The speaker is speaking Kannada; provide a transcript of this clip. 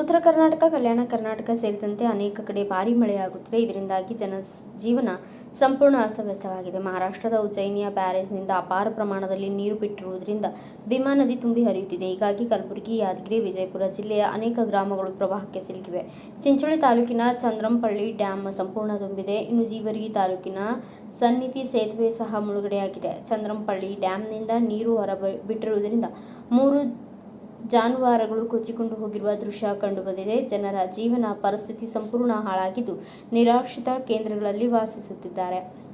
ಉತ್ತರ ಕರ್ನಾಟಕ, ಕಲ್ಯಾಣ ಕರ್ನಾಟಕ ಸೇರಿದಂತೆ ಅನೇಕ ಕಡೆ ಭಾರಿ ಮಳೆಯಾಗುತ್ತಿದೆ. ಇದರಿಂದಾಗಿ ಜನ ಜೀವನ ಸಂಪೂರ್ಣ ಅಸ್ತವ್ಯಸ್ತವಾಗಿದೆ. ಮಹಾರಾಷ್ಟ್ರದ ಉಜ್ಜಯಿನಿಯ ಬ್ಯಾರೇಜ್ನಿಂದ ಅಪಾರ ಪ್ರಮಾಣದಲ್ಲಿ ನೀರು ಬಿಟ್ಟಿರುವುದರಿಂದ ಭೀಮಾ ನದಿ ತುಂಬಿ ಹರಿಯುತ್ತಿದೆ. ಹೀಗಾಗಿ ಕಲಬುರಗಿ, ಯಾದಗಿರಿ, ವಿಜಯಪುರ ಜಿಲ್ಲೆಯ ಅನೇಕ ಗ್ರಾಮಗಳು ಪ್ರವಾಹಕ್ಕೆ ಸಿಲುಕಿವೆ. ಚಿಂಚೋಳಿ ತಾಲೂಕಿನ ಚಂದ್ರಂಪಳ್ಳಿ ಡ್ಯಾಂ ಸಂಪೂರ್ಣ ತುಂಬಿದೆ. ಇನ್ನು ಜೀವರ್ಗಿ ತಾಲೂಕಿನ ಸನ್ನಿಧಿ ಸೇತುವೆ ಸಹ ಮುಳುಗಡೆಯಾಗಿದೆ. ಚಂದ್ರಂಪಳ್ಳಿ ಡ್ಯಾಂನಿಂದ ನೀರು ಹೊರ ಬಿಟ್ಟಿರುವುದರಿಂದ ಮೂರು ಜಾನುವಾರುಗಳು ಕೊಚ್ಚಿಕೊಂಡು ಹೋಗಿರುವ ದೃಶ್ಯ ಕಂಡುಬಂದಿದೆ. ಜನರ ಜೀವನ ಪರಿಸ್ಥಿತಿ ಸಂಪೂರ್ಣ ಹಾಳಾಗಿದ್ದು ನಿರಾಶ್ರಿತ ಕೇಂದ್ರಗಳಲ್ಲಿ ವಾಸಿಸುತ್ತಿದ್ದಾರೆ.